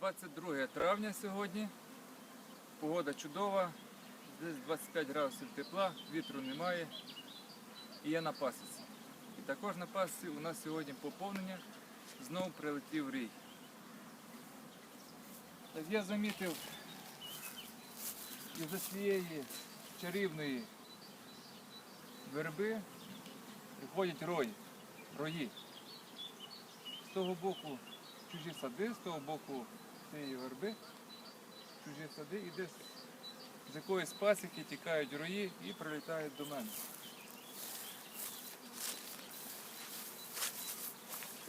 22 травня сьогодні. Погода чудова, десь 25 градусів тепла, вітру немає і я на пасіці. І також на пасіці у нас сьогодні поповнення, знову прилетів рій. Так я замітив із-за цієї чарівної верби приходять рої, рої. З того боку чужі сади, з того боку цієї верби, чужі сади і десь з якоїсь пасіки тікають рої і прилітають до мене.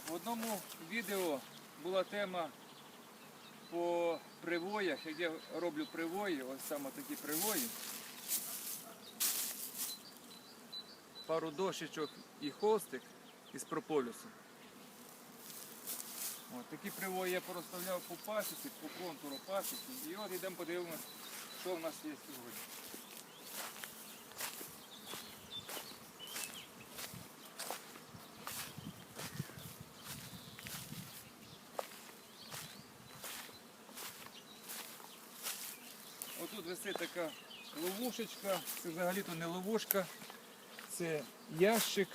В одному відео була тема по привоях, як я роблю привої, ось саме такі привої. Пару дощечок і холстик із прополісу. От, такі привої я порозставляв по пасіці, по контуру пасіки. І от йдемо подивимось, що в нас є сьогодні. Отут висить така ловушечка, це взагалі-то не ловушка, це ящик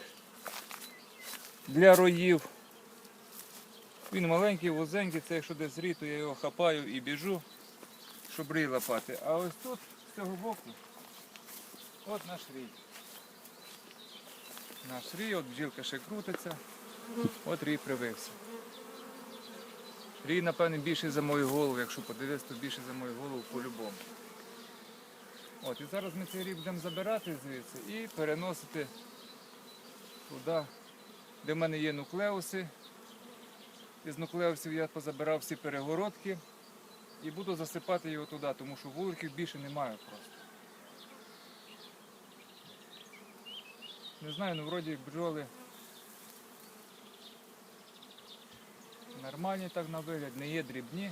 для роїв. Він маленький, вузенький, це якщо десь рій, то я його хапаю і біжу, щоб рій лапати. А ось тут, з цього боку, от наш рій. Наш рій, от бджілка ще крутиться, от рій привився. Рій, напевне, більший за мою голову, якщо подивитися, то більший за мою голову по-любому. От, і зараз ми цей рій будемо забирати звідси і переносити туди, де в мене є нуклеуси. Із нуклеусів я позабирав всі перегородки і буду засипати його туди, тому що вуликів більше немає просто. Не знаю, ну вроді бджоли нормальні так на вигляд, не є дрібні.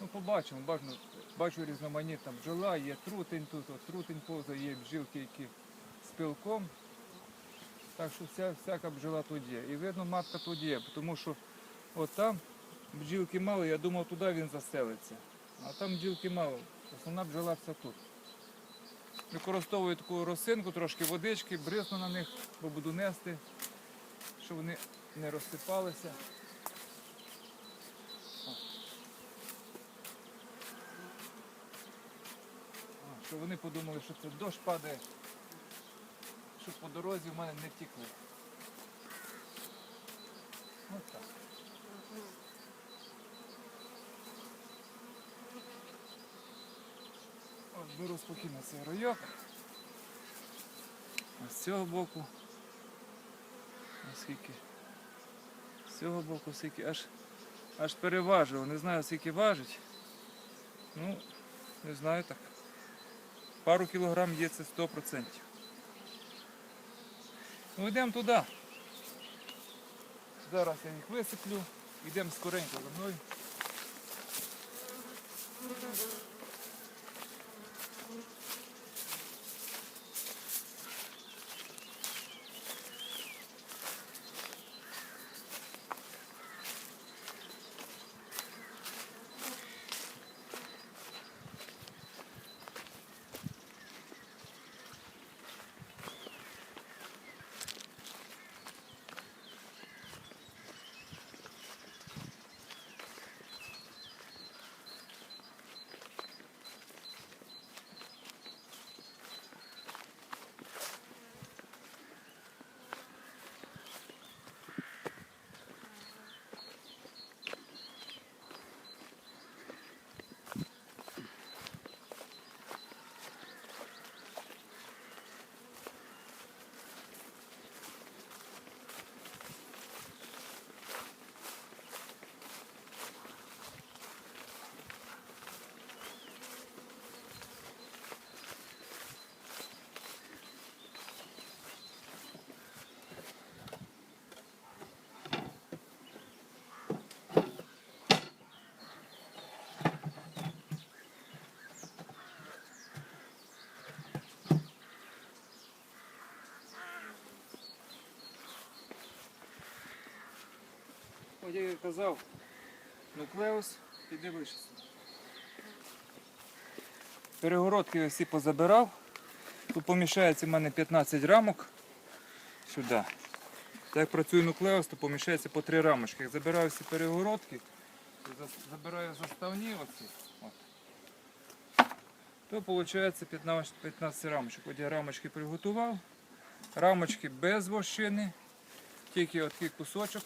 Ну побачимо, бачу, бачу різноманітна бджола, є трутень тут, от трутень повзає, є бджілки, які з пилком. Так що вся, всяка бджола тут є. І видно, матка тут є, тому що от там бджілки мало, я думав, туди він заселиться. А там бджілки мало. Основна бджола все тут. Використовую таку росинку, трошки водички, бризну на них, бо буду нести, щоб вони не розсипалися. Щоб вони подумали, що це дощ падає, щоб по дорозі в мене не втікли. Ось так. Беру спокійно цей райок. А з цього боку. Оскільки. З цього боку скільки аж аж переважував. Не знаю скільки важить. Ну, не знаю так. Пару кілограм є це 100%. Ну йдемо туди. Зараз я їх висиплю. Йдемо скоренько за мною. Як я казав, нуклеус і дивишся. Перегородки всі позабирав. Тут поміщається в мене 15 рамок сюди. Так як працює нуклеус, то поміщається по три рамочки. Як забираю всі перегородки, забираю заставні оці. То виходить 15, 15 рамочок. От я рамочки приготував. Рамочки без вощини, тільки такий кусочок,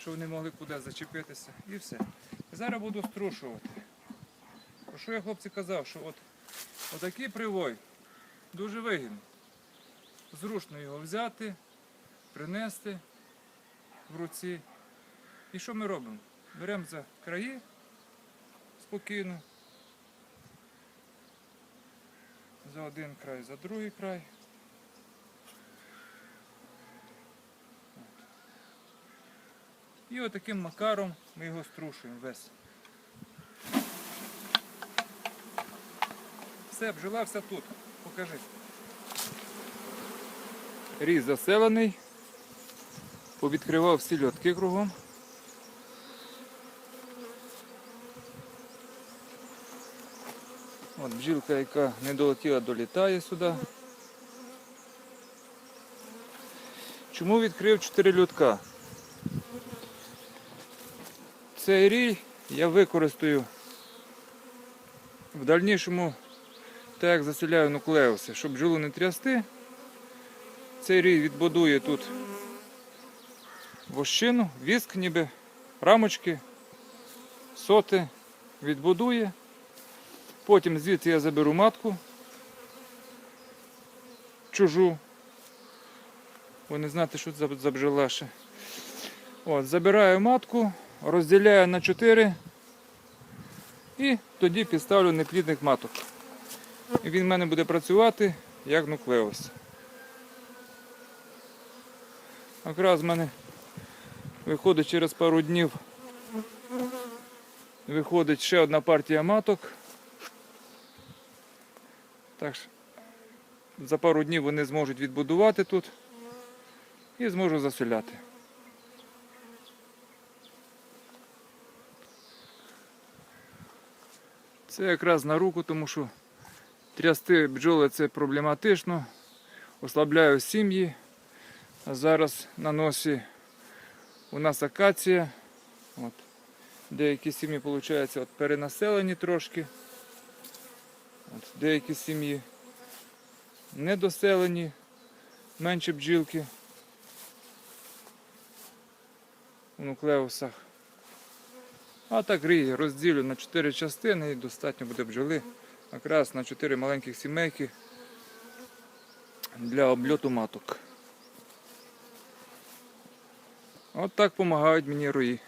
щоб вони могли куди зачепитися. І все. Зараз буду струшувати. Про що я хлопці казав, що от отакий привой дуже вигідний. Зручно його взяти, принести в руці. І що ми робимо? Беремо за краї спокійно. За один край, за другий край. І отаким макаром ми його струшуємо весь. Все, бджола вся тут. Покажи. Різ заселений. Повідкривав всі льотки кругом. От бджілка, яка не долетіла, долітає сюди. Чому відкрив 4 льотка? Цей рій я використаю в дальнішому, так як заселяю нуклеуси, щоб бджолу не трясти. Цей рій відбудує тут вощину, віск ніби, рамочки, соти відбудує. Потім звідси я заберу матку чужу. Ви не знаєте, що це за- бджола. От, забираю матку, розділяю на 4 і тоді підставлю неплідних маток. І він в мене буде працювати як нуклеус. Якраз в мене виходить через пару днів. Виходить ще одна партія маток. Так за пару днів вони зможуть відбудувати тут і зможу заселяти. Це якраз на руку, тому що трясти бджоли це проблематично. Ослабляю сім'ї. А зараз на носі у нас акація. От. Деякі сім'ї, виходить, от перенаселені трошки. От. Деякі сім'ї недоселені, менше бджілки у нуклеусах. А так рій розділю на 4 частини і достатньо буде бджоли. Якраз на 4 маленьких сімейки для обльоту маток. От так допомагають мені рої.